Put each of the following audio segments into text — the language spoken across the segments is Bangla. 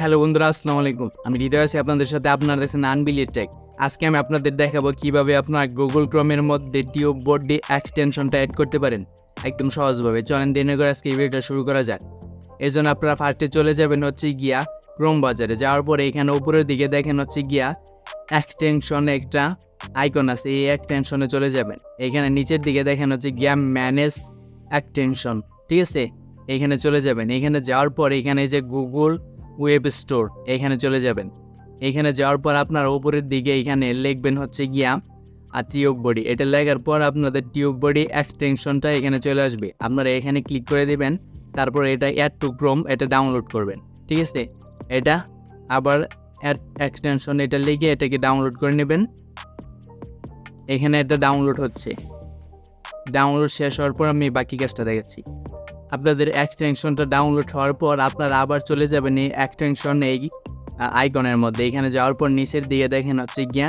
হ্যালো বন্ধুরা, আসসালামু আলাইকুম। আমি হৃদয় আছি আপনাদের সাথে, আপনারা দেখছেন আনবিলির টেক আজকে আমি আপনাদের দেখাবো কীভাবে আপনার গুগল ক্রোমের মধ্যে টিউব বোর্ড এক্সটেনশনটা অ্যাড করতে পারেন। একদম সহজভাবে। চলেন দিনে করে আজকে ভিডিওটা শুরু করা যাক। এই জন্য আপনারা ফার্স্টে চলে যাবেন হচ্ছে গিয়া ক্রোম বাজারে। যাওয়ার পরে এখানে উপরের দিকে দেখেন হচ্ছে গিয়া এক্সটেনশন একটা আইকন আছে। এই এক্সটেনশনে চলে যাবেন। এখানে নিচের দিকে দেখেন হচ্ছে গিয়া ম্যানেজ এক্সটেনশন ঠিক আছে? এখানে চলে যাবেন। এখানে যাওয়ার পর এখানে যে গুগল ওয়েব স্টোর এখানে চলে যাবেন। এখানে যাওয়ার পর আপনার ওপরের দিকে এখানে লিখবেন হচ্ছে গিয়া আর টিউব বডি। এটা লেখার পর আপনাদের টিউব বডি এক্সটেনশনটা এখানে চলে আসবে। আপনারা এখানে ক্লিক করে দেবেন, তারপর এটা অ্যাড টু ক্রোম এটা ডাউনলোড করবেন। ঠিক আছে? এটা আবার অ্যাড এক্সটেনশন এটা লিখে এটাকে ডাউনলোড করে নেবেন। এখানে এটা ডাউনলোড হচ্ছে। ডাউনলোড শেষ হওয়ার পর আমি বাকি কাজটা দেখাচ্ছি। আপনাদের এক্সটেনশনটা ডাউনলোড হওয়ার পর আপনারা আবার চলে যাবেন এই এক্সটেনশন এই আইকনের মধ্যে। এখানে যাওয়ার পর নিচের দিকে দেখেন হচ্ছে গিয়া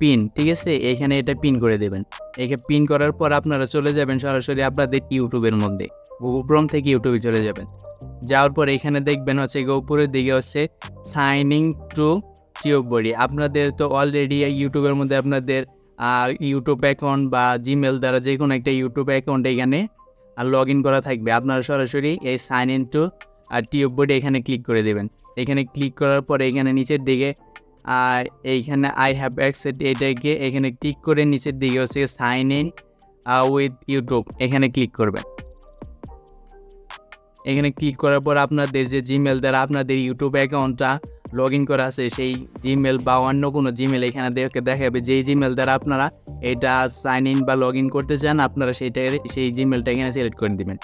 পিন ঠিক আছে? এখানে এটা পিন করে দেবেন। এখানে পিন করার পর আপনারা চলে যাবেন সরাসরি আপনাদের ইউটিউবের মধ্যে। গুগল ক্রোম থেকে ইউটিউবে চলে যাবেন। যাওয়ার পর এখানে দেখবেন হচ্ছে গিয়ে উপরের দিকে হচ্ছে সাইনিং টু টিউব বডি আপনাদের তো অলরেডি ইউটিউবের মধ্যে আপনাদের ইউটিউব অ্যাকাউন্ট বা জিমেল দ্বারা যে কোনো একটা ইউটিউব অ্যাকাউন্ট এখানে আর লগ ইন করা থাকবে। আপনারা সরাসরি এই সাইন ইন টু আর টিউব বোর্ডে এখানে ক্লিক করে দেবেন। এখানে ক্লিক করার পরে এখানে নিচের দিকে আর এইখানে আই হ্যাভ অ্যাক্সেট এটাকে এখানে ক্লিক করে নিচের দিকে হচ্ছে সাইন ইন উইথ ইউটিউব এখানে ক্লিক করবেন। এখানে ক্লিক করার পর আপনাদের যে জিমেল দ্বারা আপনাদের ইউটিউব অ্যাকাউন্টটা লগ ইন করা আছে, সেই জিমেল বা অন্য কোনো জিমেল এখানে দেখে দেখাবে। যেই জিমেল দ্বারা আপনারা এটা সাইন ইন বা লগ ইন করতে চান, আপনারা সেইটা সেই জিমেলটা এখানে সিলেক্ট করে দেবেন।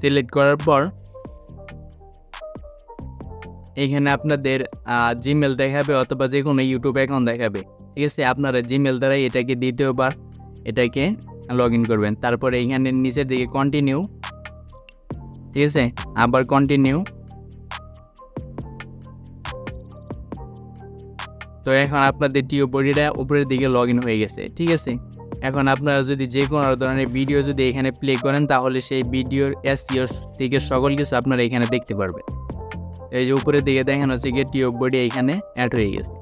সিলেক্ট করার পর এখানে আপনাদের জিমেল দেখাবে অথবা যে কোনো ইউটিউব অ্যাকাউন্ট দেখাবে। ঠিক আছে? আপনারা জিমেল দ্বারা এটাকে দ্বিতীয়বার এটাকে লগ ইন করবেন। তারপরে এখানে নিচের দিকে কন্টিনিউ ঠিক আছে? আবার কন্টিনিউ তো এখন আপনাদের টিও বডিটা উপরের দিকে লগ ইন হয়ে গেছে, ঠিক আছে? এখন আপনারা যদি যে কোনো ধরনের ভিডিও যদি এখানে প্লে করেন, তাহলে সেই ভিডিওর এসিওস থেকে সকল কিছু আপনারা এখানে দেখতে পারবেন। এই যে উপরের দিকে দেখেন হচ্ছে গিয়ে টিও বডি এখানে অ্যাড হয়ে গেছে।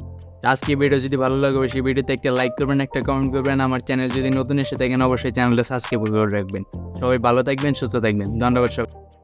আজকে ভিডিও যদি ভালো লাগে, অবশ্যই ভিডিওতে একটা লাইক করবেন, একটা কমেন্ট করবেন। আমার চ্যানেল যদি নতুন এসে থাকেন, অবশ্যই চ্যানেলটা সাবস্ক্রাইব করে রাখবেন। সবাই ভালো থাকবেন, সুস্থ থাকবেন। ধন্যবাদ সব